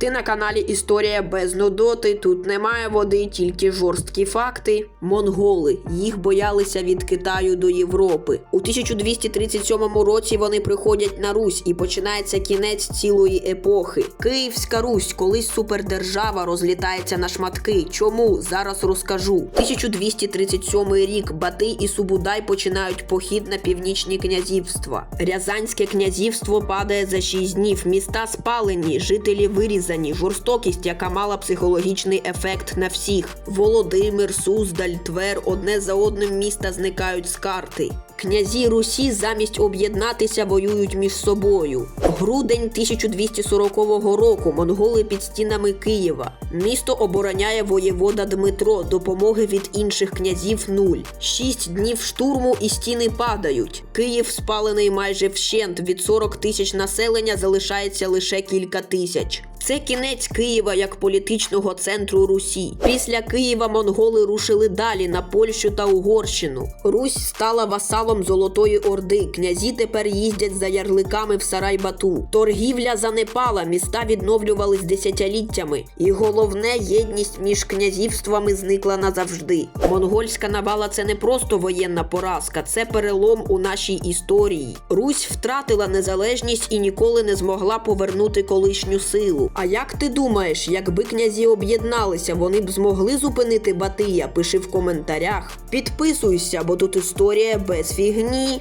Ти на каналі Історія без нудоти. Тут немає води, тільки жорсткі факти. Монголи їх боялися від Китаю до Європи. У 1237 році вони приходять на Русь і починається кінець цілої епохи. Київська Русь, колись супердержава, розлітається на шматки. Чому зараз розкажу? 1237 рік Батий і Субудай починають похід на північні князівства. Рязанське князівство падає за 6 днів. Міста спалені, жителі вирізані, жорстокість, яка мала психологічний ефект на всіх. Володимир, Суздаль, Твер одне за одним міста зникають з карти. Князі Русі замість об'єднатися воюють між собою. Грудень 1240 року монголи під стінами Києва. Місто обороняє воєвода Дмитро. Допомоги від інших князів нуль. Шість днів штурму і стіни падають. Київ спалений майже вщент. Від 40 тисяч населення залишається лише кілька тисяч. Це кінець Києва як політичного центру Русі. Після Києва монголи рушили далі на Польщу та Угорщину. Русь стала васалом Золотої Орди. Князі тепер їздять за ярликами в Сарай-Бату. Торгівля занепала, міста відновлювались десятиліттями. І головне, єдність між князівствами зникла назавжди. Монгольська навала це не просто воєнна поразка, це перелом у нашій історії. Русь втратила незалежність і ніколи не змогла повернути колишню силу. А як ти думаєш, якби князі об'єдналися, вони б змогли зупинити Батия? Пиши в коментарях. Підписуйся, бо тут історія без фігні.